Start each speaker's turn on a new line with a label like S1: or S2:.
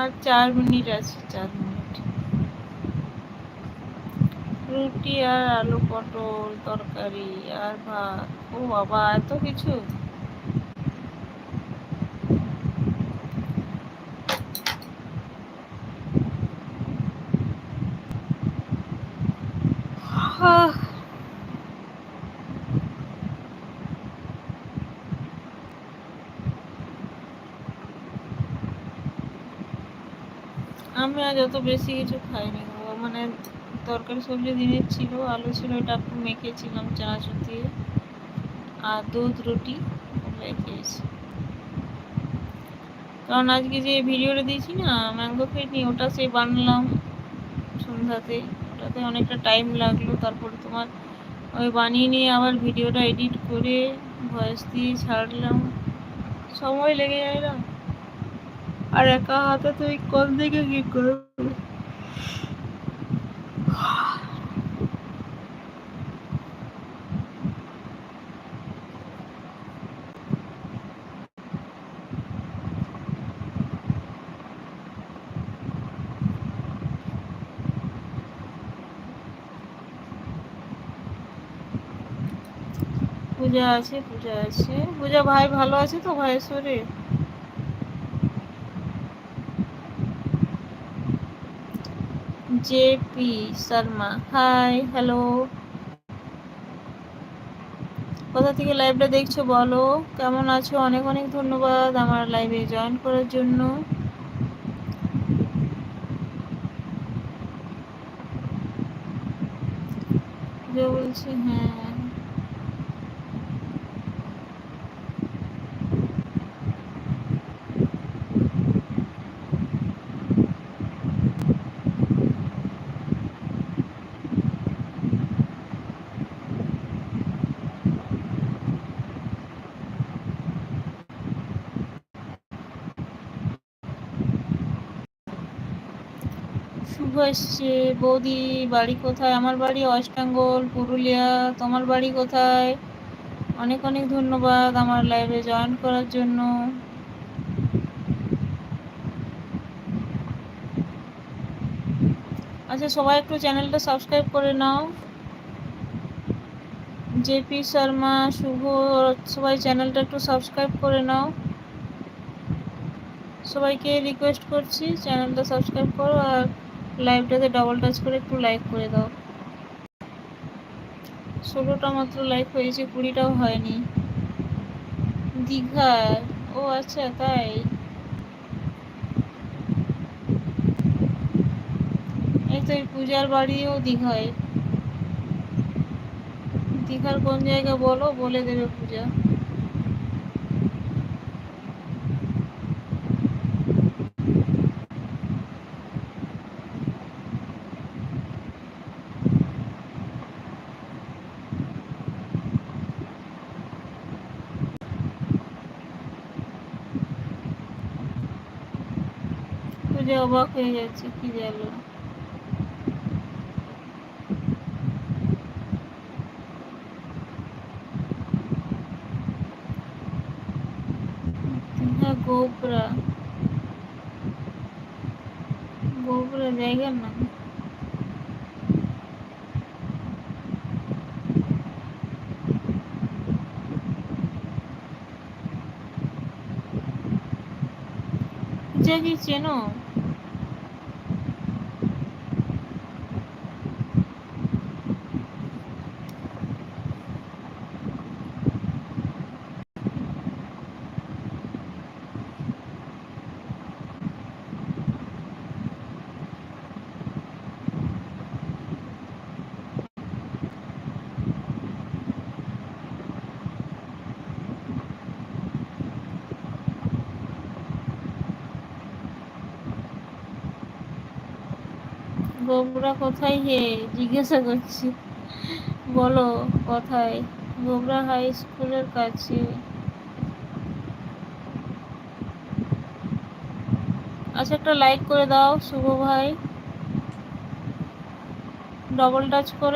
S1: আর চার মিনিট আছে, চার মিনিট। রুটি আর আলু পটল তরকারি আর ভাত। ও বাবা, এত কিছু? আমি আজ অত বেশি কিছু খাইনি মানে তরকারি সবজি দিনের ছিল, আলু ছিল ওটা একটু মেখেছিলাম চানাচুর দিয়ে। আর দুধ, রুটি খেয়েছি। কারণ আজকে যে ভিডিওটা দিয়েছি না, ম্যাঙ্গো ফেটনি ওটা সেই বানালাম সন্ধ্যাতে ওটাতে অনেকটা টাইম লাগল। তারপরে তোমার ওই বানিয়ে নিয়ে আবার ভিডিওটা এডিট করে ভয়েস দিয়ে ছাড়লাম। সময় লেগে যায় না আর একা হাতে তুই কোন দিকে কি করবি? পূজা আছে পূজা আছে। পূজা ভাই ভালো আছে তো ভাইয়ের শরীর? JP Sharma, hi, hello. কোথা থেকে লাইভটা দেখছ বলো? কেমন আছো? অনেক অনেক ধন্যবাদ আমার লাইভে জয়েন করার জন্য। বলছি হ্যাঁ। শুভ এসছে। বৌদি বাড়ি কোথায়? আমার বাড়ি অষ্টাঙ্গল, পুরুলিয়া। তোমার বাড়ি কোথায়? অনেক অনেক ধন্যবাদ আমার লাইভে জয়েন করার জন্য। আচ্ছা সবাই একটু চ্যানেলটা সাবস্ক্রাইব করে নাও। জেপি শর্মা, শুভ, সবাই চ্যানেলটা একটু সাবস্ক্রাইব করে নাও। সবাইকে রিকোয়েস্ট করছি, চ্যানেলটা সাবস্ক্রাইব করো আর লাইভটাতে ডাবল টাচ করে একটু লাইক করে দাও। ষোলোটা মাত্র লাইক হয়েছে, কুড়িটাও হয়নি। দীঘায়? ও আচ্ছা তাই? এই তো এই পূজার বাড়িও দীঘায়। দীঘার কোন জায়গা বলো, বলে দেবে পূজা। যে অবাক হয়ে যাচ্ছে কি জানো গোবরা। গোবরা জায়গার নাম যা চেনো? গোবরা কোথায় হে? জিজ্ঞাসা করছি। বলো, কোথায়। গোবরা হাই স্কুলের কাছে। আচ্ছা একটা লাইক করে দাও, শুভ ভাই। ডবল টাচ করে